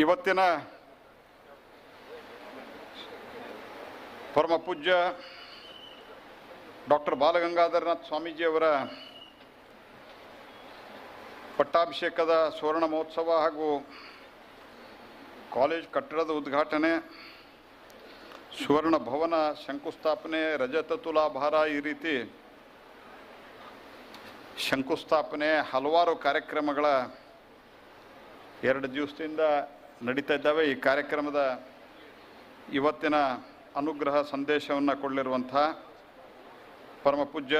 ಇವತ್ತಿನ ಪರಮ ಪೂಜ್ಯ ಡಾಕ್ಟರ್ ಬಾಲಗಂಗಾಧರನಾಥ್ ಸ್ವಾಮೀಜಿಯವರ ಪಟ್ಟಾಭಿಷೇಕದ ಸುವರ್ಣ ಮಹೋತ್ಸವ ಹಾಗೂ ಕಾಲೇಜ್ ಕಟ್ಟಡದ ಉದ್ಘಾಟನೆ, ಸುವರ್ಣ ಭವನ ಶಂಕುಸ್ಥಾಪನೆ ರಜತ ತುಲಾಭಾರ ಈ ರೀತಿ ಶಂಕುಸ್ಥಾಪನೆ, ಹಲವಾರು ಕಾರ್ಯಕ್ರಮಗಳ ಎರಡು ದಿವಸದಿಂದ ನಡೀತಾ ಇದ್ದಾವೆ. ಈ ಕಾರ್ಯಕ್ರಮದ ಇವತ್ತಿನ ಅನುಗ್ರಹ ಸಂದೇಶವನ್ನು ಕೊಡಲಿರುವಂಥ ಪರಮ ಪೂಜ್ಯ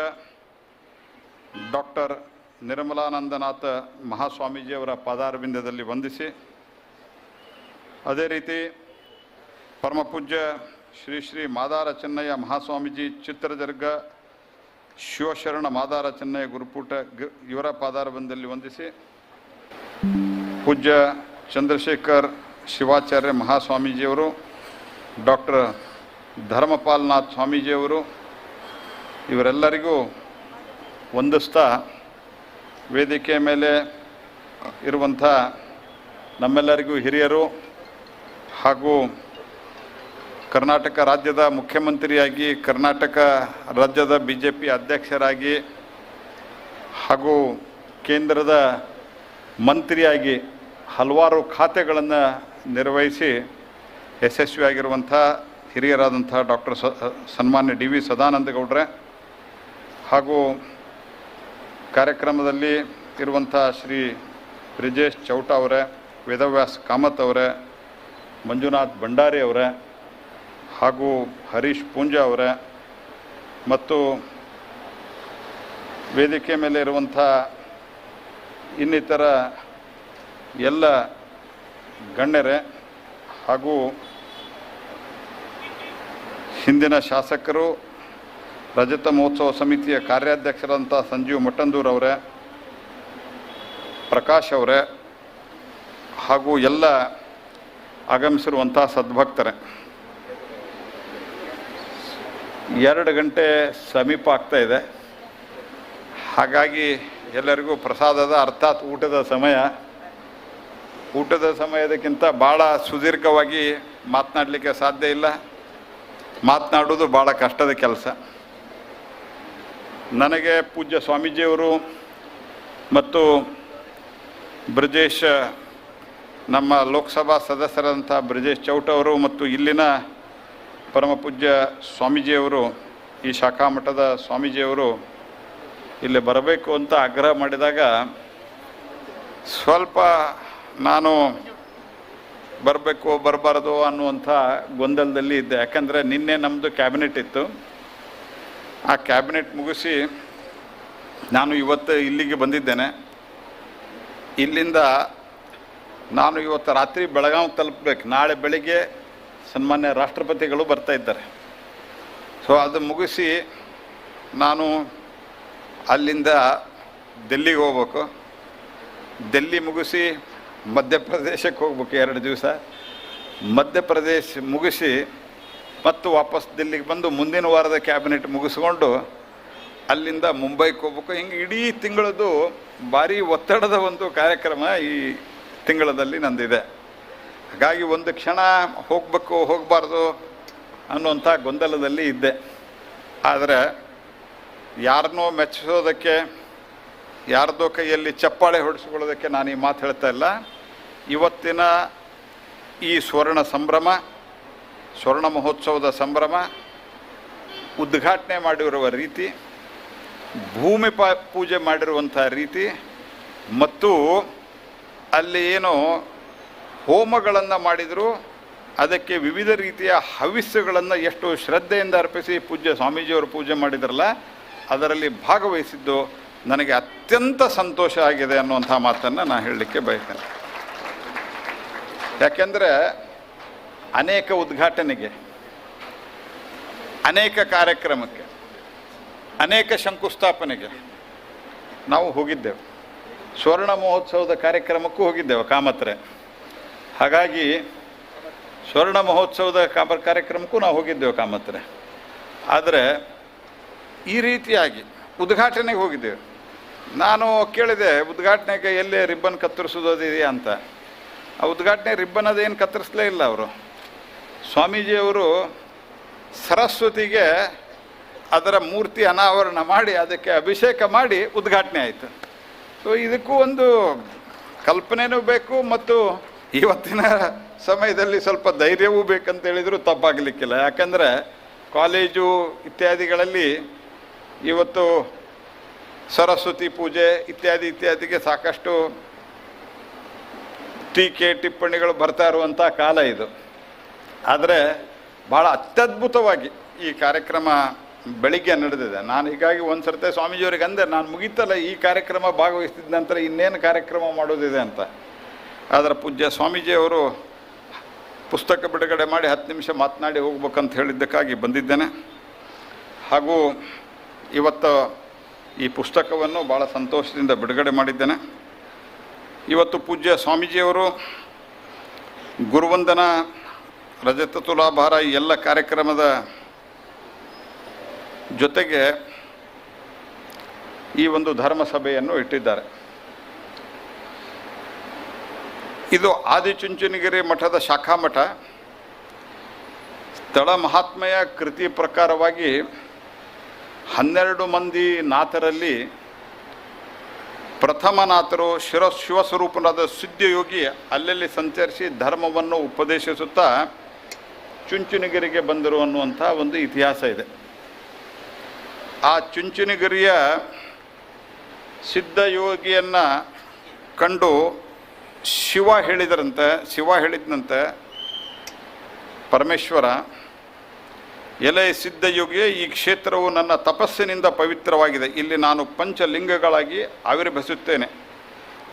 ಡಾಕ್ಟರ್ ನಿರ್ಮಲಾನಂದನಾಥ ಮಹಾಸ್ವಾಮೀಜಿಯವರ ಪಾದಾರವಿಂದದಲ್ಲಿ ವಂದಿಸಿ, ಅದೇ ರೀತಿ ಪರಮ ಪೂಜ್ಯ ಶ್ರೀ ಶ್ರೀ ಮಾದಾರ ಚೆನ್ನಯ್ಯ ಮಹಾಸ್ವಾಮೀಜಿ ಚಿತ್ರದುರ್ಗ ಶಿವಶರಣ ಮಾದಾರ ಚೆನ್ನಯ್ಯ ಗುರುಪೂಟ ಇವರ ಪಾದಾರವಿಂದದಲ್ಲಿ ವಂದಿಸಿ, ಪೂಜ್ಯ ಚಂದ್ರಶೇಖರ್ ಶಿವಾಚಾರ್ಯ ಮಹಾಸ್ವಾಮೀಜಿಯವರು, ಡಾಕ್ಟರ್ ಧರ್ಮಪಾಲ್ನಾಥ್ ಸ್ವಾಮೀಜಿಯವರು, ಇವರೆಲ್ಲರಿಗೂ ವಂದಿಸ್ತಾ ವೇದಿಕೆ ಮೇಲೆ ಇರುವಂಥ ನಮ್ಮೆಲ್ಲರಿಗೂ ಹಿರಿಯರು ಹಾಗೂ ಕರ್ನಾಟಕ ರಾಜ್ಯದ ಮುಖ್ಯಮಂತ್ರಿಯಾಗಿ ಕರ್ನಾಟಕ ರಾಜ್ಯದ ಬಿ ಜೆ ಪಿ ಅಧ್ಯಕ್ಷರಾಗಿ ಹಾಗೂ ಕೇಂದ್ರದ ಮಂತ್ರಿಯಾಗಿ ಹಲವಾರು ಖಾತೆಗಳನ್ನು ನಿರ್ವಹಿಸಿ ಯಶಸ್ವಿಯಾಗಿರುವಂಥ ಹಿರಿಯರಾದಂಥ ಡಾಕ್ಟರ್ ಸ, ಸನ್ಮಾನ್ಯ ಡಿ ವಿ ಸದಾನಂದ ಗೌಡ್ರೆ ಹಾಗೂ ಕಾರ್ಯಕ್ರಮದಲ್ಲಿ ಇರುವಂಥ ಶ್ರೀ ಬ್ರಿಜೇಶ್ ಚೌಟ ಅವರೇ, ವೇದವ್ಯಾಸ್ ಕಾಮತ್ ಅವರೇ, ಮಂಜುನಾಥ್ ಭಂಡಾರಿ ಅವರೇ ಹಾಗೂ ಹರೀಶ್ ಪೂಂಜಾ ಅವರೇ ಮತ್ತು ವೇದಿಕೆ ಮೇಲೆ ಇರುವಂಥ ಇನ್ನಿತರ ಎಲ್ಲ ಗಣ್ಯರೇ ಹಾಗೂ ಹಿಂದಿನ ಶಾಸಕರು ರಜತ ಮಹೋತ್ಸವ ಸಮಿತಿಯ ಕಾರ್ಯಾಧ್ಯಕ್ಷರಾದಂಥ ಸಂಜೀವ್ ಮಟ್ಟಂದೂರ್ ಅವರೇ, ಪ್ರಕಾಶ್ ಅವರೇ ಹಾಗೂ ಎಲ್ಲ ಆಗಮಿಸಿರುವಂಥ ಸದ್ಭಕ್ತರೇ. ಎರಡು ಗಂಟೆ ಸಮೀಪ ಆಗ್ತಾ ಇದೆ. ಹಾಗಾಗಿ ಎಲ್ಲರಿಗೂ ಪ್ರಸಾದದ ಅರ್ಥಾತ್ ಊಟದ ಸಮಯ. ಊಟದ ಸಮಯದಕ್ಕಿಂತ ಭಾಳ ಸುದೀರ್ಘವಾಗಿ ಮಾತನಾಡಲಿಕ್ಕೆ ಸಾಧ್ಯ ಇಲ್ಲ. ಮಾತನಾಡೋದು ಭಾಳ ಕಷ್ಟದ ಕೆಲಸ. ನನಗೆ ಪೂಜ್ಯ ಸ್ವಾಮೀಜಿಯವರು ಮತ್ತು ಬ್ರಜೇಶ್ ನಮ್ಮ ಲೋಕಸಭಾ ಸದಸ್ಯರಂಥ ಬ್ರಿಜೇಶ್ ಚೌಟ ಅವರು ಮತ್ತು ಇಲ್ಲಿನ ಪರಮ ಪೂಜ್ಯ ಸ್ವಾಮೀಜಿಯವರು, ಈ ಶಾಖಾ ಮಠದ ಸ್ವಾಮೀಜಿಯವರು ಇಲ್ಲಿ ಬರಬೇಕು ಅಂತ ಆಗ್ರಹ ಮಾಡಿದಾಗ ಸ್ವಲ್ಪ ನಾನು ಬರಬೇಕು ಬರಬಾರ್ದು ಅನ್ನುವಂಥ ಗೊಂದಲದಲ್ಲಿ ಇದ್ದೆ. ಯಾಕಂದರೆ ನಿನ್ನೆ ನಮ್ಮದು ಕ್ಯಾಬಿನೆಟ್ ಇತ್ತು. ಆ ಕ್ಯಾಬಿನೆಟ್ ಮುಗಿಸಿ ನಾನು ಇವತ್ತು ಇಲ್ಲಿಗೆ ಬಂದಿದ್ದೇನೆ. ಇಲ್ಲಿಂದ ನಾನು ಇವತ್ತು ರಾತ್ರಿ ಬೆಳಗಾವಿ ತಲುಪಬೇಕು. ನಾಳೆ ಬೆಳಿಗ್ಗೆ ಸನ್ಮಾನ್ಯ ರಾಷ್ಟ್ರಪತಿಗಳು ಬರ್ತಾ ಇದ್ದಾರೆ. ಸೊ ಅದು ಮುಗಿಸಿ ನಾನು ಅಲ್ಲಿಂದ ಡೆಲ್ಲಿಗೆ ಹೋಗ್ಬೇಕು. ಡೆಲ್ಲಿ ಮುಗಿಸಿ ಮಧ್ಯಪ್ರದೇಶಕ್ಕೆ ಹೋಗ್ಬೇಕು ಎರಡು ದಿವಸ. ಮಧ್ಯಪ್ರದೇಶ ಮುಗಿಸಿ ಮತ್ತು ವಾಪಸ್ ದಿಲ್ಲಿಗೆ ಬಂದು ಮುಂದಿನ ವಾರದ ಕ್ಯಾಬಿನೆಟ್ ಮುಗಿಸ್ಕೊಂಡು ಅಲ್ಲಿಂದ ಮುಂಬೈಗೆ ಹೋಗ್ಬೇಕು. ಹಿಂಗೆ ಇಡೀ ತಿಂಗಳದ್ದು ಭಾರಿ ಒತ್ತಡದ ಒಂದು ಕಾರ್ಯಕ್ರಮ ಈ ತಿಂಗಳದಲ್ಲಿ ನಂದಿದೆ. ಹಾಗಾಗಿ ಒಂದು ಕ್ಷಣ ಹೋಗಬೇಕು, ಹೋಗಬಾರ್ದು ಅನ್ನುವಂಥ ಗೊಂದಲದಲ್ಲಿ ಇದ್ದೆ. ಆದರೆ ಯಾರನ್ನೋ ಮೆಚ್ಚಿಸೋದಕ್ಕೆ ಯಾರ್ದೋ ಕೈಯಲ್ಲಿ ಚಪ್ಪಾಳೆ ಹೊಡಿಸಿಕೊಳ್ಳೋದಕ್ಕೆ ನಾನು ಈ ಮಾತು ಹೇಳ್ತಾ ಇಲ್ಲ. ಇವತ್ತಿನ ಈ ಸ್ವರ್ಣ ಸಂಭ್ರಮ, ಸ್ವರ್ಣ ಮಹೋತ್ಸವದ ಸಂಭ್ರಮ ಉದ್ಘಾಟನೆ ಮಾಡಿರುವ ರೀತಿ, ಭೂಮಿ ಪ, ಪೂಜೆ ಮಾಡಿರುವಂಥ ರೀತಿ ಮತ್ತು ಅಲ್ಲಿ ಏನು ಹೋಮಗಳನ್ನು ಮಾಡಿದರು, ಅದಕ್ಕೆ ವಿವಿಧ ರೀತಿಯ ಹವಿಸ್ಸುಗಳನ್ನು ಎಷ್ಟು ಶ್ರದ್ಧೆಯಿಂದ ಅರ್ಪಿಸಿ ಪೂಜ್ಯ ಸ್ವಾಮೀಜಿಯವರು ಪೂಜೆ ಮಾಡಿದ್ರಲ್ಲ, ಅದರಲ್ಲಿ ಭಾಗವಹಿಸಿದ್ದು ನನಗೆ ಅತ್ಯಂತ ಸಂತೋಷ ಆಗಿದೆ ಅನ್ನುವಂಥ ಮಾತನ್ನು ನಾನು ಹೇಳಲಿಕ್ಕೆ ಬಯಸ್ತೇನೆ. ಯಾಕೆಂದರೆ ಅನೇಕ ಉದ್ಘಾಟನೆಗೆ, ಅನೇಕ ಕಾರ್ಯಕ್ರಮಕ್ಕೆ, ಅನೇಕ ಶಂಕುಸ್ಥಾಪನೆಗೆ ನಾವು ಹೋಗಿದ್ದೆವು. ಸ್ವರ್ಣ ಮಹೋತ್ಸವದ ಕಾರ್ಯಕ್ರಮಕ್ಕೂ ಹೋಗಿದ್ದೆವು ಕಾಮತ್ರೆ. ಹಾಗಾಗಿ ಸ್ವರ್ಣ ಮಹೋತ್ಸವದ ಕಾಮ, ಕಾರ್ಯಕ್ರಮಕ್ಕೂ ನಾವು ಹೋಗಿದ್ದೆವು ಕಾಮತ್ರೆ. ಆದರೆ ಈ ರೀತಿಯಾಗಿ ಉದ್ಘಾಟನೆಗೆ ಹೋಗಿದ್ದೆವು. ನಾನು ಕೇಳಿದೆ ಉದ್ಘಾಟನೆಗೆ ಎಲ್ಲಿ ರಿಬ್ಬನ್ ಕತ್ತರಿಸೋದಿದೆಯಾ ಅಂತ. ಆ ಉದ್ಘಾಟನೆ ರಿಬ್ಬನ್ ಅದೇನು ಕತ್ತರಿಸಲೇ ಇಲ್ಲ ಅವರು. ಸ್ವಾಮೀಜಿಯವರು ಸರಸ್ವತಿಗೆ ಅದರ ಮೂರ್ತಿ ಅನಾವರಣ ಮಾಡಿ ಅದಕ್ಕೆ ಅಭಿಷೇಕ ಮಾಡಿ ಉದ್ಘಾಟನೆ ಆಯಿತು. ಸೊ ಇದಕ್ಕೂ ಒಂದು ಕಲ್ಪನೆನೂ ಬೇಕು ಮತ್ತು ಇವತ್ತಿನ ಸಮಯದಲ್ಲಿ ಸ್ವಲ್ಪ ಧೈರ್ಯವೂ ಬೇಕಂತ ಹೇಳಿದರೂ ತಪ್ಪಾಗಲಿಕ್ಕಿಲ್ಲ. ಯಾಕಂದರೆ ಕಾಲೇಜು ಇತ್ಯಾದಿಗಳಲ್ಲಿ ಇವತ್ತು ಸರಸ್ವತಿ ಪೂಜೆ ಇತ್ಯಾದಿ ಇತ್ಯಾದಿಗೆ ಸಾಕಷ್ಟು ಟೀಕೆ, ಟಿಪ್ಪಣಿಗಳು ಬರ್ತಾ ಇರುವಂಥ ಕಾಲ ಇದು. ಆದರೆ ಭಾಳ ಅತ್ಯದ್ಭುತವಾಗಿ ಈ ಕಾರ್ಯಕ್ರಮ ಬೆಳಿಗ್ಗೆ ನಡೆದಿದೆ. ನಾನು ಹೀಗಾಗಿ ಒಂದು ಸರ್ತೆ ಸ್ವಾಮೀಜಿಯವ್ರಿಗೆ ಅಂದೆ, ನಾನು ಮುಗೀತಲ್ಲ, ಈ ಕಾರ್ಯಕ್ರಮ ಭಾಗವಹಿಸಿದ ನಂತರ ಇನ್ನೇನು ಕಾರ್ಯಕ್ರಮ ಮಾಡೋದಿದೆ ಅಂತ. ಆದರೆ ಪೂಜ್ಯ ಸ್ವಾಮೀಜಿಯವರು ಪುಸ್ತಕ ಬಿಡುಗಡೆ ಮಾಡಿ ಹತ್ತು ನಿಮಿಷ ಮಾತನಾಡಿ ಹೋಗ್ಬೇಕಂತ ಹೇಳಿದ್ದಕ್ಕಾಗಿ ಬಂದಿದ್ದೇನೆ. ಹಾಗೂ ಇವತ್ತು ಈ ಪುಸ್ತಕವನ್ನು ಭಾಳ ಸಂತೋಷದಿಂದ ಬಿಡುಗಡೆ ಮಾಡಿದ್ದೇನೆ. ಇವತ್ತು ಪೂಜ್ಯ ಸ್ವಾಮೀಜಿಯವರು ಗುರುವಂದನ ರಜತ ತುಲಾಭಾರ ಈ ಎಲ್ಲ ಕಾರ್ಯಕ್ರಮದ ಜೊತೆಗೆ ಈ ಒಂದು ಧರ್ಮಸಭೆಯನ್ನು ಇಟ್ಟಿದ್ದಾರೆ. ಇದು ಆದಿಚುಂಚನಗಿರಿ ಮಠದ ಶಾಖಾ ಮಠ ಸ್ಥಳ ಮಹಾತ್ಮೆಯ ಕೃತಿ ಪ್ರಕಾರವಾಗಿ ಹನ್ನೆರಡು ಮಂದಿ ನಾಥರಲ್ಲಿ ಪ್ರಥಮ ನಾಥರು ಶಿರ ಶಿವಸ್ವರೂಪನಾದ ಸಿದ್ಧಯೋಗಿ ಅಲ್ಲಲ್ಲಿ ಸಂಚರಿಸಿ ಧರ್ಮವನ್ನು ಉಪದೇಶಿಸುತ್ತಾ ಚುಂಚುನಗಿರಿಗೆ ಬಂದರು ಅನ್ನುವಂಥ ಒಂದು ಇತಿಹಾಸ ಇದೆ. ಆ ಚುಂಚುನಗಿರಿಯ ಸಿದ್ಧಯೋಗಿಯನ್ನು ಕಂಡು ಶಿವ ಹೇಳಿದರಂತೆ, ಶಿವ ಹೇಳಿದ್ನಂತೆ ಪರಮೇಶ್ವರ ಎಲೆ ಸಿದ್ಧಯುಗೆ ಈ ಕ್ಷೇತ್ರವು ನನ್ನ ತಪಸ್ಸಿನಿಂದ ಪವಿತ್ರವಾಗಿದೆ. ಇಲ್ಲಿ ನಾನು ಪಂಚಲಿಂಗಗಳಾಗಿ ಆವಿರ್ಭವಿಸುತ್ತೇನೆ.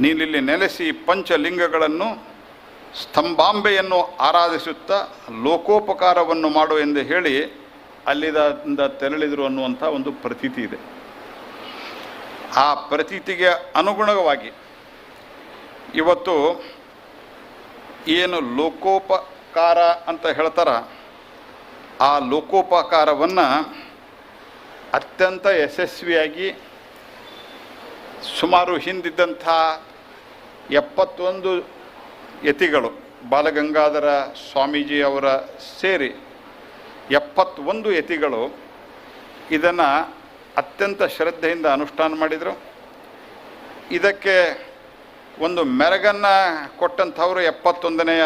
ನೀನಿಲ್ಲಿ ನೆಲೆಸಿ ಪಂಚಲಿಂಗಗಳನ್ನು ಸ್ತಂಭಾಂಬೆಯನ್ನು ಆರಾಧಿಸುತ್ತಾ ಲೋಕೋಪಕಾರವನ್ನು ಮಾಡು ಎಂದು ಹೇಳಿ ಅಲ್ಲಿದಿಂದ ತೆರಳಿದರು ಅನ್ನುವಂಥ ಒಂದು ಪ್ರತೀತಿ ಇದೆ. ಆ ಪ್ರತೀತಿಗೆ ಅನುಗುಣವಾಗಿ ಇವತ್ತು ಏನು ಲೋಕೋಪಕಾರ ಅಂತ ಹೇಳ್ತಾರ? ಆ ಲೋಕೋಪಕಾರವನ್ನು ಅತ್ಯಂತ ಯಶಸ್ವಿಯಾಗಿ ಸುಮಾರು ಹಿಂದಿದ್ದಂಥ ಎಪ್ಪತ್ತೊಂದು ಯತಿಗಳು ಬಾಲಗಂಗಾಧರ ಸ್ವಾಮೀಜಿ ಅವರ ಸೇರಿ ಎಪ್ಪತ್ತೊಂದು ಯತಿಗಳು ಇದನ್ನು ಅತ್ಯಂತ ಶ್ರದ್ಧೆಯಿಂದ ಅನುಷ್ಠಾನ ಮಾಡಿದರು. ಇದಕ್ಕೆ ಒಂದು ಮೆರಗನ್ನು ಕೊಟ್ಟಂಥವರು ಎಪ್ಪತ್ತೊಂದನೆಯ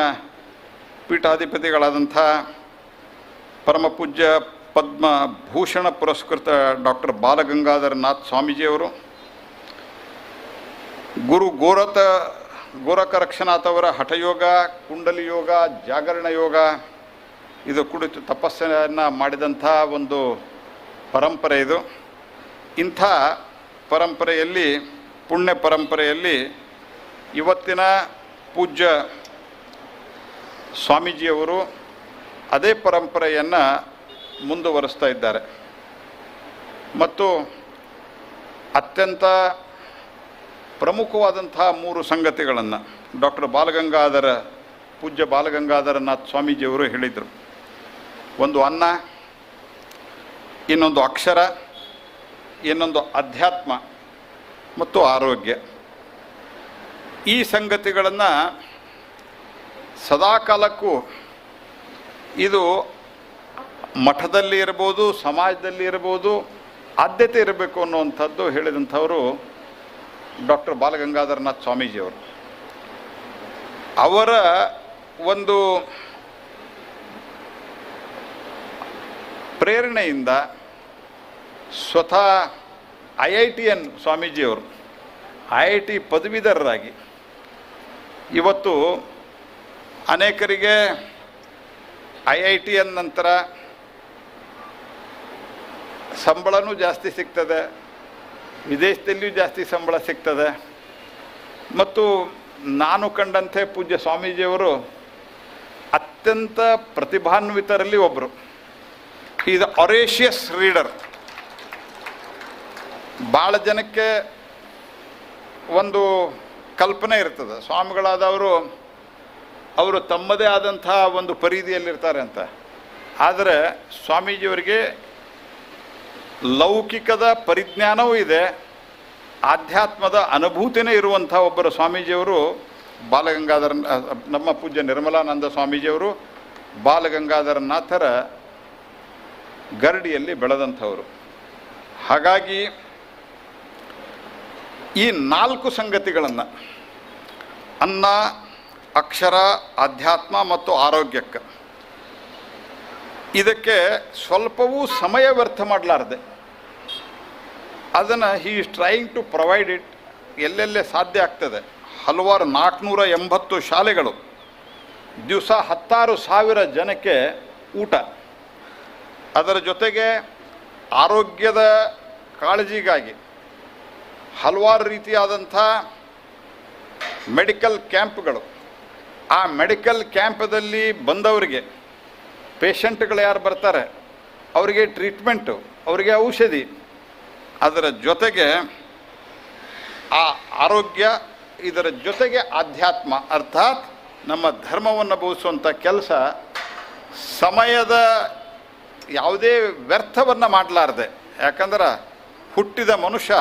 ಪೀಠಾಧಿಪತಿಗಳಾದಂಥ ಪರಮ ಪೂಜ್ಯ ಪದ್ಮ ಭೂಷಣ ಪುರಸ್ಕೃತ ಡಾಕ್ಟರ್ ಬಾಲಗಂಗಾಧರನಾಥ್ ಸ್ವಾಮೀಜಿಯವರು, ಗುರು ಗೋರತ ಗೋರಕ ಅವರ ಹಠಯೋಗ, ಕುಂಡಲಿ ಯೋಗ, ಜಾಗರಣ ಯೋಗ, ಇದು ಕುಡಿತು ತಪಸ್ಸನ್ನು ಮಾಡಿದಂಥ ಒಂದು ಪರಂಪರೆ ಇದು. ಇಂಥ ಪರಂಪರೆಯಲ್ಲಿ, ಪುಣ್ಯ ಪರಂಪರೆಯಲ್ಲಿ ಇವತ್ತಿನ ಪೂಜ್ಯ ಸ್ವಾಮೀಜಿಯವರು ಅದೇ ಪರಂಪರೆಯನ್ನು ಮುಂದುವರಿಸ್ತಾ ಇದ್ದಾರೆ. ಮತ್ತು ಅತ್ಯಂತ ಪ್ರಮುಖವಾದಂತಹ ಮೂರು ಸಂಗತಿಗಳನ್ನು ಡಾಕ್ಟರ್ ಬಾಲಗಂಗಾಧರ, ಪೂಜ್ಯ ಬಾಲಗಂಗಾಧರನಾಥ್ ಸ್ವಾಮೀಜಿಯವರು ಹೇಳಿದರು. ಒಂದು ಅನ್ನ, ಇನ್ನೊಂದು ಅಕ್ಷರ, ಇನ್ನೊಂದು ಅಧ್ಯಾತ್ಮ ಮತ್ತು ಆರೋಗ್ಯ. ಈ ಸಂಗತಿಗಳನ್ನು ಸದಾಕಾಲಕ್ಕೂ ಇದು ಮಠದಲ್ಲಿ ಇರ್ಬೋದು, ಸಮಾಜದಲ್ಲಿ ಇರ್ಬೋದು, ಆದ್ಯತೆ ಇರಬೇಕು ಅನ್ನುವಂಥದ್ದು ಹೇಳಿದಂಥವರು ಡಾಕ್ಟರ್ ಬಾಲಗಂಗಾಧರನಾಥ್ ಸ್ವಾಮೀಜಿಯವರು. ಅವರ ಒಂದು ಪ್ರೇರಣೆಯಿಂದ ಸ್ವತಃ ಐ ಐ ಟಿ ಎನ್ ಸ್ವಾಮೀಜಿಯವರು, ಐ ಐ ಟಿ ಪದವೀಧರರಾಗಿ ಇವತ್ತು ಅನೇಕರಿಗೆ ಐ ಐ ಟಿ ನಂತರ ಸಂಬಳನೂ ಜಾಸ್ತಿ ಸಿಗ್ತದೆ, ವಿದೇಶದಲ್ಲಿಯೂ ಜಾಸ್ತಿ ಸಂಬಳ ಸಿಗ್ತದೆ. ಮತ್ತು ನಾನು ಕಂಡಂತೆ ಪೂಜ್ಯ ಸ್ವಾಮೀಜಿಯವರು ಅತ್ಯಂತ ಪ್ರತಿಭಾನ್ವಿತರಲ್ಲಿ ಒಬ್ಬರು ಈಸ್ ಅರೇಷಿಯಸ್ ರೀಡರ್ ಭಾಳ ಜನಕ್ಕೆ ಒಂದು ಕಲ್ಪನೆ ಇರ್ತದೆ. ಸ್ವಾಮಿಗಳಾದವರು ಅವರು ತಮ್ಮದೇ ಆದಂಥ ಒಂದು ಪರಿಧಿಯಲ್ಲಿರ್ತಾರೆ ಅಂತ. ಆದರೆ ಸ್ವಾಮೀಜಿಯವರಿಗೆ ಲೌಕಿಕದ ಪರಿಜ್ಞಾನವೂ ಇದೆ, ಆಧ್ಯಾತ್ಮದ ಅನುಭೂತಿನೇ ಇರುವಂಥ ಒಬ್ಬರು ಸ್ವಾಮೀಜಿಯವರು ಬಾಲಗಂಗಾಧರ ನಮ್ಮ ಪೂಜ್ಯ ನಿರ್ಮಲಾನಂದ ಸ್ವಾಮೀಜಿಯವರು ಬಾಲಗಂಗಾಧರನಾಥರ ಗರಡಿಯಲ್ಲಿ ಬೆಳೆದಂಥವರು. ಹಾಗಾಗಿ ಈ ನಾಲ್ಕು ಸಂಗತಿಗಳನ್ನು ಅನ್ನ ಅಕ್ಷರ, ಅಧ್ಯಾತ್ಮ ಮತ್ತು ಆರೋಗ್ಯಕ್ಕೆ. ಇದಕ್ಕೆ ಸ್ವಲ್ಪವೂ ಸಮಯ ವ್ಯರ್ಥ ಮಾಡಲಾರ್ದೆ. ಅದನ್ನು he is trying to provide it ಎಲ್ಲೆಲ್ಲೇ ಸಾಧ್ಯ ಆಗ್ತದೆ. ಹಲವಾರು ನಾಲ್ಕುನೂರ ಎಂಬತ್ತು ಶಾಲೆಗಳು ದಿವಸ ಹತ್ತಾರು ಸಾವಿರ ಜನಕ್ಕೆ ಊಟ. ಅದರ ಜೊತೆಗೆ ಆರೋಗ್ಯದ ಕಾಳಜಿಗಾಗಿ ಹಲವಾರು ರೀತಿಯಾದಂಥ ಮೆಡಿಕಲ್ ಕ್ಯಾಂಪ್ಗಳು ಆ ಮೆಡಿಕಲ್ ಕ್ಯಾಂಪದಲ್ಲಿ ಬಂದವರಿಗೆ ಪೇಷಂಟ್ಗಳು ಯಾರು ಬರ್ತಾರೆ? ಅವರಿಗೆ ಟ್ರೀಟ್ಮೆಂಟು, ಅವರಿಗೆ ಔಷಧಿ. ಅದರ ಜೊತೆಗೆ ಆ ಆರೋಗ್ಯ, ಇದರ ಜೊತೆಗೆ ಆಧ್ಯಾತ್ಮ. ಅರ್ಥಾತ್ ನಮ್ಮ ಧರ್ಮವನ್ನು ಬೋಧಿಸುವಂಥ ಕೆಲಸ ಸಮಯದ ಯಾವುದೇ ವ್ಯರ್ಥವನ್ನು ಮಾಡಲಾರ್ದೆ. ಯಾಕಂದ್ರೆ ಹುಟ್ಟಿದ ಮನುಷ್ಯ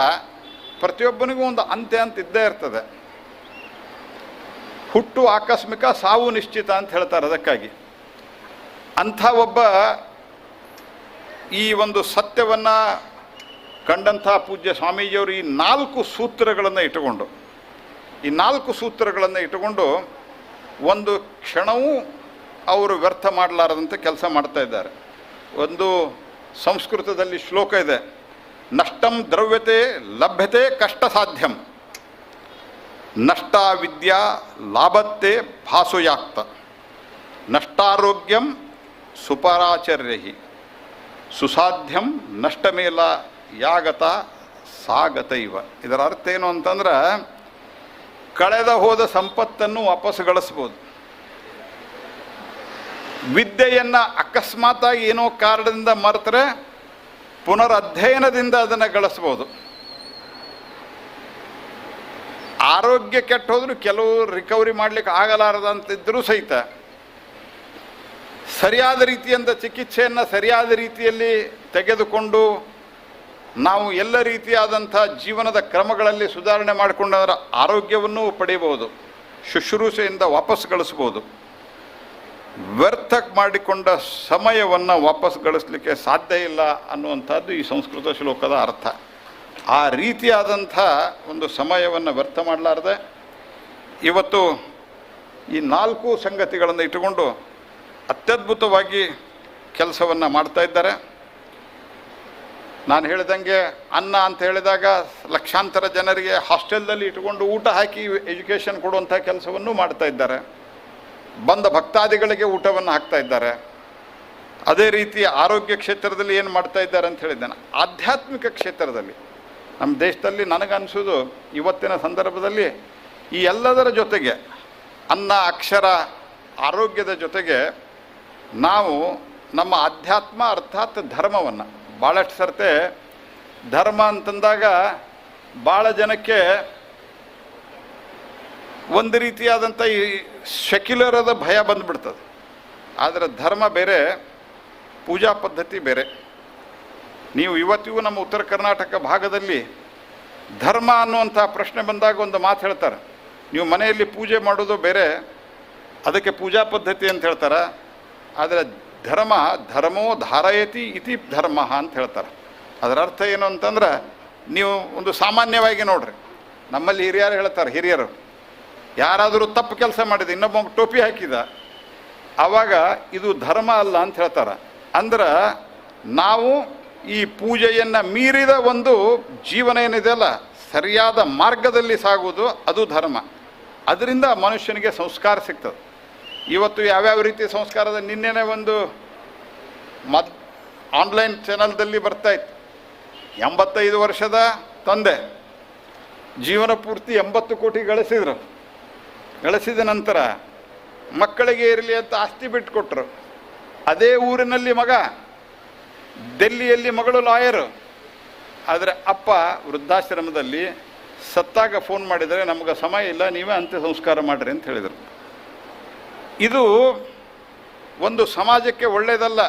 ಪ್ರತಿಯೊಬ್ಬನಿಗೂ ಒಂದು ಅಂತ್ಯ ಅಂತ ಇದ್ದೇ ಇರ್ತದೆ. ಹುಟ್ಟು ಆಕಸ್ಮಿಕ ಸಾವು ನಿಶ್ಚಿತ ಅಂತ ಹೇಳ್ತಾರೆ ಅದಕ್ಕಾಗಿ. ಅಂಥ ಒಬ್ಬ ಈ ಒಂದು ಸತ್ಯವನ್ನು ಕಂಡಂಥ ಪೂಜ್ಯ ಸ್ವಾಮೀಜಿಯವರು ಈ ನಾಲ್ಕು ಸೂತ್ರಗಳನ್ನು ಇಟ್ಟುಕೊಂಡು, ಈ ನಾಲ್ಕು ಸೂತ್ರಗಳನ್ನು ಇಟ್ಟುಕೊಂಡು ಒಂದು ಕ್ಷಣವೂ ಅವರು ವ್ಯರ್ಥ ಮಾಡಲಾರದಂತೆ ಕೆಲಸ ಮಾಡ್ತಾ ಇದ್ದಾರೆ. ಒಂದು ಸಂಸ್ಕೃತದಲ್ಲಿ ಶ್ಲೋಕ ಇದೆ, ನಷ್ಟಂ ದ್ರವ್ಯತೆ ಲಭ್ಯತೆ ಕಷ್ಟ ಸಾಧ್ಯಂ. ನಷ್ಟ ವಿದ್ಯಾ ಲಾಭತ್ತೆ ಭಾಸುಯಾಕ್ತ ನಷ್ಟಾರೋಗ್ಯಂ ಸುಪರಾಚರ್ಯಹಿ. ಸುಸಾಧ್ಯಂ ನಷ್ಟಮೇಲ ಯಾಗತ ಸಾಗತ ಇವ ಇದರ ಅರ್ಥ ಏನು ಅಂತಂದ್ರೆ, ಕಳೆದ ಹೋದ ಸಂಪತ್ತನ್ನು ವಾಪಸ್ ಗಳಿಸ್ಬೋದು. ವಿದ್ಯೆಯನ್ನು ಅಕಸ್ಮಾತಾಗಿ ಏನೋ ಕಾರಣದಿಂದ ಮರೆತರೆ, ಪುನರ್ ಅಧ್ಯಯನದಿಂದ ಅದನ್ನು ಗಳಿಸ್ಬೋದು. ಆರೋಗ್ಯ ಕೆಟ್ಟ ಹೋದರೂ ಕೆಲವು ರಿಕವರಿ ಮಾಡಲಿಕ್ಕೆ ಆಗಲಾರದಂತಿದ್ದರೂ ಸಹಿತ ಸರಿಯಾದ ರೀತಿಯಿಂದ ಚಿಕಿತ್ಸೆಯನ್ನು ಸರಿಯಾದ ರೀತಿಯಲ್ಲಿ ತೆಗೆದುಕೊಂಡು ನಾವು ಎಲ್ಲ ರೀತಿಯಾದಂಥ ಜೀವನದ ಕ್ರಮಗಳಲ್ಲಿ ಸುಧಾರಣೆ ಮಾಡಿಕೊಂಡವರ ಆರೋಗ್ಯವನ್ನು ಪಡೆಯಬಹುದು, ಶುಶ್ರೂಷೆಯಿಂದ ವಾಪಸ್ ಗಳಿಸ್ಬೋದು ವ್ಯರ್ಥ ಮಾಡಿಕೊಂಡ ಸಮಯವನ್ನು ವಾಪಸ್ ಗಳಿಸ್ಲಿಕ್ಕೆ ಸಾಧ್ಯ ಇಲ್ಲ ಅನ್ನುವಂಥದ್ದು ಈ ಸಂಸ್ಕೃತ ಶ್ಲೋಕದ ಅರ್ಥ. ಆ ರೀತಿಯಾದಂಥ ಒಂದು ಸಮಯವನ್ನು ವ್ಯರ್ಥ ಮಾಡಲಾರ್ದೆ ಇವತ್ತು ಈ ನಾಲ್ಕು ಸಂಗತಿಗಳನ್ನು ಇಟ್ಟುಕೊಂಡು ಅತ್ಯದ್ಭುತವಾಗಿ ಕೆಲಸವನ್ನು ಮಾಡ್ತಾ ಇದ್ದಾರೆ. ನಾನು ಹೇಳಿದಂಗೆ ಅನ್ನ ಅಂತ ಹೇಳಿದಾಗ ಲಕ್ಷಾಂತರ ಜನರಿಗೆ ಹಾಸ್ಟೆಲ್ದಲ್ಲಿ ಇಟ್ಟುಕೊಂಡು ಊಟ ಹಾಕಿ ಎಜುಕೇಷನ್ ಕೊಡುವಂಥ ಕೆಲಸವನ್ನು ಮಾಡ್ತಾ ಇದ್ದಾರೆ. ಬಂದ ಭಕ್ತಾದಿಗಳಿಗೆ ಊಟವನ್ನು ಹಾಕ್ತಾ ಇದ್ದಾರೆ. ಅದೇ ರೀತಿ ಆರೋಗ್ಯ ಕ್ಷೇತ್ರದಲ್ಲಿ ಏನು ಮಾಡ್ತಾ ಇದ್ದಾರೆ ಅಂತ ಹೇಳಿದ್ದಾನೆ. ಆಧ್ಯಾತ್ಮಿಕ ಕ್ಷೇತ್ರದಲ್ಲಿ ನಮ್ಮ ದೇಶದಲ್ಲಿ ನನಗನ್ಸೋದು ಇವತ್ತಿನ ಸಂದರ್ಭದಲ್ಲಿ ಈ ಎಲ್ಲದರ ಜೊತೆಗೆ ಅನ್ನ, ಅಕ್ಷರ, ಆರೋಗ್ಯದ ಜೊತೆಗೆ ನಾವು ನಮ್ಮ ಅಧ್ಯಾತ್ಮ ಅರ್ಥಾತ್ ಧರ್ಮವನ್ನು. ಭಾಳಷ್ಟು ಸರ್ತೆ ಧರ್ಮ ಅಂತಂದಾಗ ಭಾಳ ಜನಕ್ಕೆ ಒಂದು ರೀತಿಯಾದಂಥ ಈ ಸೆಕ್ಯುಲರದ ಭಯ ಬಂದುಬಿಡ್ತದೆ. ಆದರೆ ಧರ್ಮ ಬೇರೆ, ಪೂಜಾ ಪದ್ಧತಿ ಬೇರೆ. ನೀವು ಇವತ್ತಿಗೂ ನಮ್ಮ ಉತ್ತರ ಕರ್ನಾಟಕ ಭಾಗದಲ್ಲಿ ಧರ್ಮ ಅನ್ನುವಂಥ ಪ್ರಶ್ನೆ ಬಂದಾಗ ಒಂದು ಮಾತು ಹೇಳ್ತಾರೆ. ನೀವು ಮನೆಯಲ್ಲಿ ಪೂಜೆ ಮಾಡೋದು ಬೇರೆ, ಅದಕ್ಕೆ ಪೂಜಾ ಪದ್ಧತಿ ಅಂತ ಹೇಳ್ತಾರೆ. ಆದರೆ ಧರ್ಮ, ಧರ್ಮೋ ಧಾರಯತಿ ಇತಿ ಧರ್ಮ ಅಂತ ಹೇಳ್ತಾರೆ. ಅದರ ಅರ್ಥ ಏನು ಅಂತಂದ್ರೆ, ನೀವು ಒಂದು ಸಾಮಾನ್ಯವಾಗಿ ನೋಡ್ರಿ. ನಮ್ಮಲ್ಲಿ ಹಿರಿಯರು ಹೇಳ್ತಾರೆ, ಹಿರಿಯರು, ಯಾರಾದರೂ ತಪ್ಪು ಕೆಲಸ ಮಾಡಿದ, ಇನ್ನೊಬ್ಬ ಟೋಪಿ ಹಾಕಿದ ಆವಾಗ ಇದು ಧರ್ಮ ಅಲ್ಲ ಅಂತ ಹೇಳ್ತಾರೆ. ಅಂದ್ರೆ ನಾವು ಈ ಪೂಜೆಯನ್ನು ಮೀರಿದ ಒಂದು ಜೀವನ ಏನಿದೆಯಲ್ಲ ಸರಿಯಾದ ಮಾರ್ಗದಲ್ಲಿ ಸಾಗುವುದು ಅದು ಧರ್ಮ. ಅದರಿಂದ ಮನುಷ್ಯನಿಗೆ ಸಂಸ್ಕಾರ ಸಿಗ್ತದೆ. ಇವತ್ತು ಯಾವ್ಯಾವ ರೀತಿ ಸಂಸ್ಕಾರದ ನಿನ್ನೆನೇ ಒಂದು ಮದ್ ಆನ್ಲೈನ್ ಚಾನಲ್ದಲ್ಲಿ ಬರ್ತಾಯಿತ್ತು ಎಂಬತ್ತೈದು ವರ್ಷದ ತಂದೆ ಜೀವನ ಪೂರ್ತಿ ಎಂಬತ್ತು ಕೋಟಿ ಗಳಿಸಿದ್ರು. ಗಳಿಸಿದ ನಂತರ ಮಕ್ಕಳಿಗೆ ಇರಲಿ ಅಂತ ಆಸ್ತಿ ಬಿಟ್ಟುಕೊಟ್ರು ಅದೇ ಊರಿನಲ್ಲಿ ಮಗ ಡೆಲ್ಲಿಯಲ್ಲಿ ಮಗಳು ಲಾಯರು. ಆದರೆ ಅಪ್ಪ ವೃದ್ಧಾಶ್ರಮದಲ್ಲಿ ಸತ್ತಾಗ ಫೋನ್ ಮಾಡಿದರೆ ನಮಗೆ ಸಮಯ ಇಲ್ಲ, ನೀವೇ ಅಂತ್ಯ ಸಂಸ್ಕಾರ ಮಾಡಿರಿ ಅಂತ ಹೇಳಿದರು. ಇದು ಒಂದು ಸಮಾಜಕ್ಕೆ ಒಳ್ಳೆಯದಲ್ಲ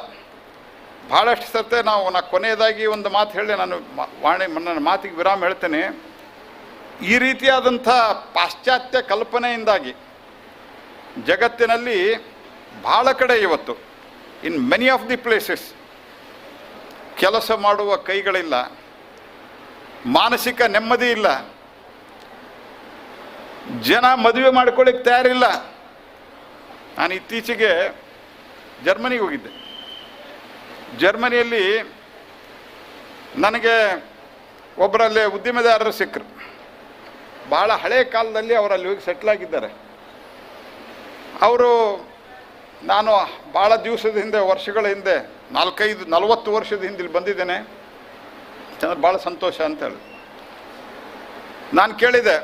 ಭಾಳಷ್ಟು ಸತ್ತೆ ನಾವು ನಾ ಕೊನೆಯದಾಗಿ ಒಂದು ಮಾತು ಹೇಳಿ ನಾನು ವಾಣಿ ನನ್ನ ಮಾತಿಗೆ ವಿರಾಮ ಹೇಳ್ತೇನೆ. ಈ ರೀತಿಯಾದಂಥ ಪಾಶ್ಚಾತ್ಯ ಕಲ್ಪನೆಯಿಂದಾಗಿ ಜಗತ್ತಿನಲ್ಲಿ ಭಾಳ ಕಡೆ ಇವತ್ತು in many of the places ಕೆಲಸ ಮಾಡುವ ಕೈಗಳಿಲ್ಲ. ಮಾನಸಿಕ ನೆಮ್ಮದಿ ಇಲ್ಲ. ಜನ ಮದುವೆ ಮಾಡ್ಕೊಳ್ಳಿಕ್ಕೆ ತಯಾರಿಲ್ಲ. ನಾನು ಇತ್ತೀಚೆಗೆ ಜರ್ಮನಿಗೆ ಹೋಗಿದ್ದೆ. ಜರ್ಮನಿಯಲ್ಲಿ ನನಗೆ ಒಬ್ಬರಲ್ಲಿ ಉದ್ಯಮದಾರರು ಸಿಕ್ಕರು. ಭಾಳ ಹಳೆ ಕಾಲದಲ್ಲಿ ಅವರಲ್ಲಿ ಹೋಗಿ ಸೆಟ್ಲಾಗಿದ್ದಾರೆ ಅವರು ನಾನು ಭಾಳ ದಿವಸದ ಹಿಂದೆ, ವರ್ಷಗಳ ಹಿಂದೆ, ನಾಲ್ಕೈದು, ನಲವತ್ತು ವರ್ಷದ ಹಿಂದೆ ಇಲ್ಲಿ ಬಂದಿದ್ದೇನೆ. ಚೆನ್ನಾಗಿ ಭಾಳ ಸಂತೋಷ ಅಂತ ಹೇಳಿ. ನಾನು ಕೇಳಿದೆ,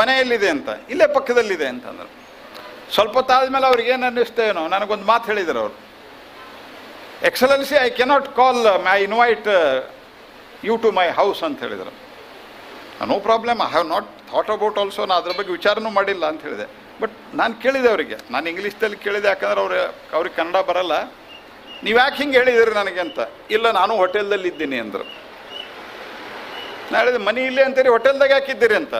ಮನೆಯಲ್ಲಿದೆ ಅಂತ, ಇಲ್ಲೇ ಪಕ್ಕದಲ್ಲಿದೆ ಅಂತಂದರು. ಸ್ವಲ್ಪ ಹೊತ್ತಾದ್ಮೇಲೆ ಅವ್ರಿಗೆ ಏನು ಅನ್ನಿಸ್ತೇನೋ ನನಗೊಂದು ಮಾತು ಹೇಳಿದರು ಅವರು. Excellency I cannot call my invite you to my house ಅಂತ ಹೇಳಿದರು. No problem I have not thought about also ನಾನು ಅದ್ರ ಬಗ್ಗೆ ವಿಚಾರನೂ ಮಾಡಿಲ್ಲ ಅಂತ ಹೇಳಿದೆ. ಬಟ್ ನಾನು ಕೇಳಿದೆ ಅವರಿಗೆ. ನಾನು ಇಂಗ್ಲೀಷ್ದಲ್ಲಿ ಕೇಳಿದೆ, ಯಾಕಂದ್ರೆ ಅವ್ರು, ಅವ್ರಿಗೆ ಕನ್ನಡ ಬರಲ್ಲ. ನೀವು ಯಾಕೆ ಹಿಂಗೆ ಹೇಳಿದಿರಿ ನನಗೆ ಅಂತ. ಇಲ್ಲ, ನಾನು ಹೋಟೆಲ್ದಲ್ಲಿ ಇದ್ದೀನಿ ಅಂದರು. ನಾನು ಹೇಳಿದೆ, ಮನೆ ಇಲ್ಲೇ ಅಂತೀರಿ, ಹೋಟೆಲ್ದಾಗ ಹಾಕಿದ್ದೀರಿ ಅಂತ.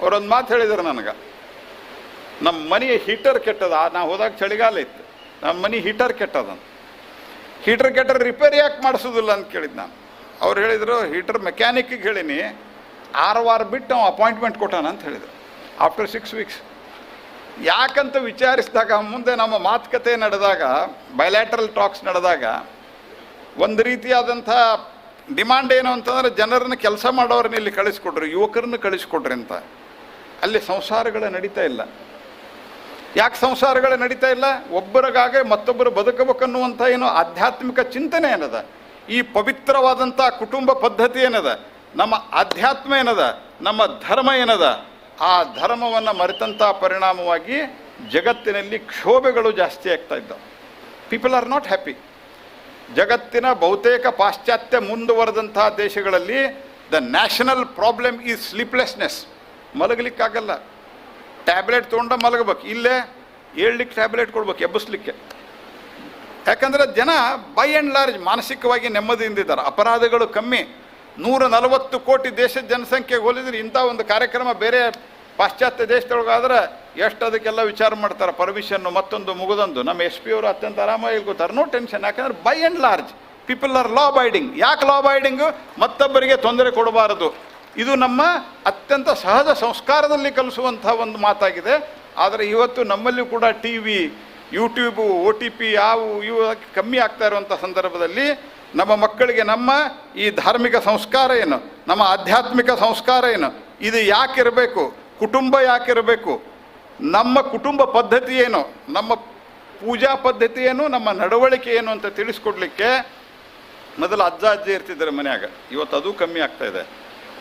ಅವರೊಂದು ಮಾತು ಹೇಳಿದರು ನನಗೆ. ನಮ್ಮ ಮನೆ ಹೀಟರ್ ಕೆಟ್ಟದ ನಾ ಹೋದಾಗ ಚಳಿಗಾಲ ಇತ್ತು. ನಮ್ಮ ಮನೆ ಹೀಟರ್ ಕೆಟ್ಟದಂತ ಹೀಟರ್ ಕೆಟ್ಟರೆ ರಿಪೇರಿ ಯಾಕೆ ಮಾಡಿಸೋದಿಲ್ಲ ಅಂತ ಕೇಳಿದ್ದು ನಾನು. ಅವ್ರು ಹೇಳಿದರು ಹೀಟರ್ ಮೆಕ್ಯಾನಿಕ್ಕಿಗೆ ಹೇಳೀನಿ. ಆರು ವಾರ ಬಿಟ್ಟು ನಾವು ಅಪಾಯಿಂಟ್ಮೆಂಟ್ ಕೊಟ್ಟಾನ ಅಂತ ಹೇಳಿದರು. ಆಫ್ಟರ್ ಸಿಕ್ಸ್ ವೀಕ್ಸ್ ಯಾಕಂತ ವಿಚಾರಿಸಿದಾಗ, ಮುಂದೆ ನಮ್ಮ ಮಾತುಕತೆ ನಡೆದಾಗ ಬಯಲ್ಯಾಟ್ರಲ್ ಟಾಕ್ಸ್ ನಡೆದಾಗ, ಒಂದು ರೀತಿಯಾದಂಥ ಡಿಮಾಂಡ್ ಏನು ಅಂತಂದರೆ ಜನರನ್ನು ಕೆಲಸ ಮಾಡೋರನ್ನ ಇಲ್ಲಿ ಕಳಿಸ್ಕೊಡ್ರಿ, ಯುವಕರನ್ನ ಕಳಿಸ್ಕೊಡ್ರಿ ಅಂತ. ಅಲ್ಲಿ ಸಂಸಾರಗಳು ನಡೀತಾ ಇಲ್ಲ. ಯಾಕೆ ಸಂಸಾರಗಳು ನಡೀತಾ ಇಲ್ಲ? ಒಬ್ಬರಿಗಾಗೆ ಮತ್ತೊಬ್ಬರು ಬದುಕಬೇಕನ್ನುವಂಥ ಏನು ಆಧ್ಯಾತ್ಮಿಕ ಚಿಂತನೆ ಏನದ? ಈ ಪವಿತ್ರವಾದಂಥ ಕುಟುಂಬ ಪದ್ಧತಿ ಏನದ? ನಮ್ಮ ಆಧ್ಯಾತ್ಮ ಏನದ? ನಮ್ಮ ಧರ್ಮ ಏನದ? ಆ ಧರ್ಮವನ್ನು ಮರೆತಂಥ ಪರಿಣಾಮವಾಗಿ ಜಗತ್ತಿನಲ್ಲಿ ಕ್ಷೋಭೆಗಳು ಜಾಸ್ತಿ ಆಗ್ತಾ ಇದ್ದವು. ಪೀಪಲ್ ಆರ್ ನಾಟ್ ಹ್ಯಾಪಿ ಜಗತ್ತಿನ ಬಹುತೇಕ ಪಾಶ್ಚಾತ್ಯ ಮುಂದುವರೆದಂತಹ ದೇಶಗಳಲ್ಲಿ the national problem is sleeplessness ಮಲಗಲಿಕ್ಕಾಗಲ್ಲ. Tablet ತೊಗೊಂಡ ಮಲಗಬೇಕು. ಇಲ್ಲೇ ಏಳ್ಲಿಕ್ಕೆ ಟ್ಯಾಬ್ಲೆಟ್ ಕೊಡ್ಬೇಕು, ಎಬ್ಬಿಸ್ಲಿಕ್ಕೆ. ಯಾಕಂದ್ರೆ ಜನ ಬೈ ಆ್ಯಂಡ್ ಲಾರ್ಜ್ ಮಾನಸಿಕವಾಗಿ ನೆಮ್ಮದಿಯಿಂದಿದ್ದಾರೆ. ಅಪರಾಧಗಳು ಕಮ್ಮಿ. ನೂರ ನಲವತ್ತು ಕೋಟಿ ದೇಶದ ಜನಸಂಖ್ಯೆಗೆ ಹೋಲಿದ್ರೆ ಇಂಥ ಒಂದು ಕಾರ್ಯಕ್ರಮ ಬೇರೆ ಪಾಶ್ಚಾತ್ಯ ದೇಶದೊಳಗಾದ್ರೆ ಎಷ್ಟು ಅದಕ್ಕೆಲ್ಲ ವಿಚಾರ ಮಾಡ್ತಾರೆ? ಪರ್ಮಿಷನ್ನು ಮತ್ತೊಂದು ಮುಗಿದೊಂದು. ನಮ್ಮ ಎಸ್ ಪಿ ಅವರು ಅತ್ಯಂತ ಆರಾಮಾಗಿ ಗೊತ್ತಾರೆ ನೋ ಟೆನ್ಷನ್ ಯಾಕಂದ್ರೆ by and large people are law binding ಯಾಕೆ ಲಾ ಬೈಡಿಂಗು ಮತ್ತೊಬ್ಬರಿಗೆ ತೊಂದರೆ ಕೊಡಬಾರದು. ಇದು ನಮ್ಮ ಅತ್ಯಂತ ಸಹಜ ಸಂಸ್ಕಾರದಲ್ಲಿ ಕಲಿಸುವಂಥ ಒಂದು ಮಾತಾಗಿದೆ. ಆದರೆ ಇವತ್ತು ನಮ್ಮಲ್ಲಿ ಕೂಡ T V YouTube O T P ಯಾವು ಇವು ಕಮ್ಮಿ ಆಗ್ತಾ ಇರುವಂಥ ಸಂದರ್ಭದಲ್ಲಿ ನಮ್ಮ ಮಕ್ಕಳಿಗೆ ನಮ್ಮ ಈ ಧಾರ್ಮಿಕ ಸಂಸ್ಕಾರ ಏನು? ನಮ್ಮ ಆಧ್ಯಾತ್ಮಿಕ ಸಂಸ್ಕಾರ ಏನು? ಇದು ಯಾಕಿರಬೇಕು? ಕುಟುಂಬ ಯಾಕಿರಬೇಕು? ನಮ್ಮ ಕುಟುಂಬ ಪದ್ಧತಿ ಏನು? ನಮ್ಮ ಪೂಜಾ ಪದ್ಧತಿ ಏನು? ನಮ್ಮ ನಡವಳಿಕೆ ಏನು ಅಂತ ತಿಳಿಸ್ಕೊಡ್ಲಿಕ್ಕೆ ಮೊದಲು ಅಜ್ಜ ಅಜ್ಜಿ ಇರ್ತಿದ್ದಾರೆ ಮನೆಯಾಗ. ಇವತ್ತು ಅದು ಕಮ್ಮಿ ಆಗ್ತಾ ಇದೆ.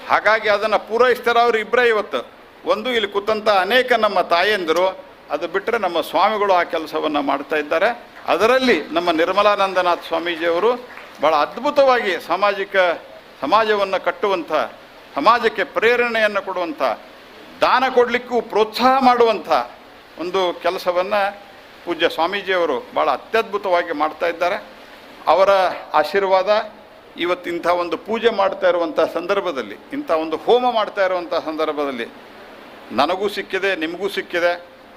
ಹಾಗಾಗಿ ಅದನ್ನು ಪೂರೈಸ್ತಾರೆ ಅವ್ರು ಇಬ್ಬರೇ ಇವತ್ತು. ಒಂದು ಇಲ್ಲಿ ಕೂತಂಥ ಅನೇಕ ನಮ್ಮ ತಾಯಂದಿರು, ಅದು ಬಿಟ್ಟರೆ ನಮ್ಮ ಸ್ವಾಮಿಗಳು ಆ ಕೆಲಸವನ್ನು ಮಾಡ್ತಾ ಇದ್ದಾರೆ. ಅದರಲ್ಲಿ ನಮ್ಮ ನಿರ್ಮಲಾನಂದನಾಥ್ ಸ್ವಾಮೀಜಿಯವರು ಭಾಳ ಅದ್ಭುತವಾಗಿ ಸಾಮಾಜಿಕ ಸಮಾಜವನ್ನು ಕಟ್ಟುವಂಥ, ಸಮಾಜಕ್ಕೆ ಪ್ರೇರಣೆಯನ್ನು ಕೊಡುವಂಥ, ದಾನ ಕೊಡಲಿಕ್ಕೂ ಪ್ರೋತ್ಸಾಹ ಮಾಡುವಂಥ ಒಂದು ಕೆಲಸವನ್ನು ಪೂಜ್ಯ ಸ್ವಾಮೀಜಿಯವರು ಭಾಳ ಅತ್ಯದ್ಭುತವಾಗಿ ಮಾಡ್ತಾ ಇದ್ದಾರೆ. ಅವರ ಆಶೀರ್ವಾದ ಇವತ್ತಿಂಥ ಒಂದು ಪೂಜೆ ಮಾಡ್ತಾ ಇರುವಂಥ ಸಂದರ್ಭದಲ್ಲಿ, ಇಂಥ ಒಂದು ಹೋಮ ಮಾಡ್ತಾ ಇರುವಂಥ ಸಂದರ್ಭದಲ್ಲಿ ನನಗೂ ಸಿಕ್ಕಿದೆ, ನಿಮಗೂ ಸಿಕ್ಕಿದೆ.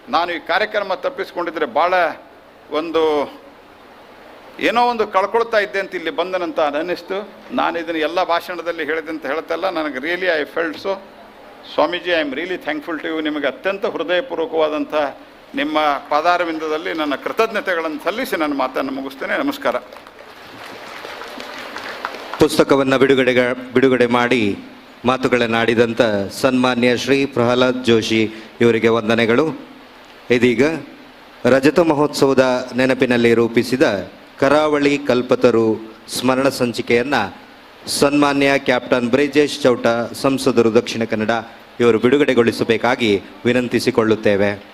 ನಾನು ಈ ಕಾರ್ಯಕ್ರಮ ತಪ್ಪಿಸ್ಕೊಂಡಿದ್ರೆ ಭಾಳ ಒಂದು ಏನೋ ಒಂದು ಕಳ್ಕೊಳ್ತಾ ಇದ್ದೆ ಅಂತ ಇಲ್ಲಿ ಬಂದನಂತ ಅನ್ನಿಸ್ತು. ನಾನು ಇದನ್ನು ಎಲ್ಲ ಭಾಷಣದಲ್ಲಿ ಹೇಳಿದೆ ಅಂತ ಹೇಳ್ತಲ್ಲ, ನನಗೆ really I felt so Swamiji I am really thankful to you ನಿಮಗೆ ಅತ್ಯಂತ ಹೃದಯಪೂರ್ವಕವಾದಂಥ ನಿಮ್ಮ ಪಾದಾರವಿಂದದಲ್ಲಿ ನನ್ನ ಕೃತಜ್ಞತೆಗಳನ್ನು ಸಲ್ಲಿಸಿ ನನ್ನ ಮಾತನ್ನು ಮುಗಿಸ್ತೇನೆ. ನಮಸ್ಕಾರ. ಪುಸ್ತಕವನ್ನು ಬಿಡುಗಡೆ ಬಿಡುಗಡೆ ಮಾಡಿ ಮಾತುಗಳನ್ನಾಡಿದಂಥ ಸನ್ಮಾನ್ಯ ಶ್ರೀ ಪ್ರಹ್ಲಾದ್ ಜೋಶಿ ಇವರಿಗೆ ವಂದನೆಗಳು. ಇದೀಗ ರಜತ ಮಹೋತ್ಸವದ ನೆನಪಿನಲ್ಲಿ ರೂಪಿಸಿದ ಕರಾವಳಿ ಕಲ್ಪತರು ಸ್ಮರಣ ಸಂಚಿಕೆಯನ್ನು ಸನ್ಮಾನ್ಯ ಕ್ಯಾಪ್ಟನ್ ಬ್ರಿಜೇಶ್ ಚೌಟ ಸಂಸದರು ದಕ್ಷಿಣ ಕನ್ನಡ ಇವರು ಬಿಡುಗಡೆಗೊಳಿಸಬೇಕಾಗಿ ವಿನಂತಿಸಿಕೊಳ್ಳುತ್ತೇವೆ.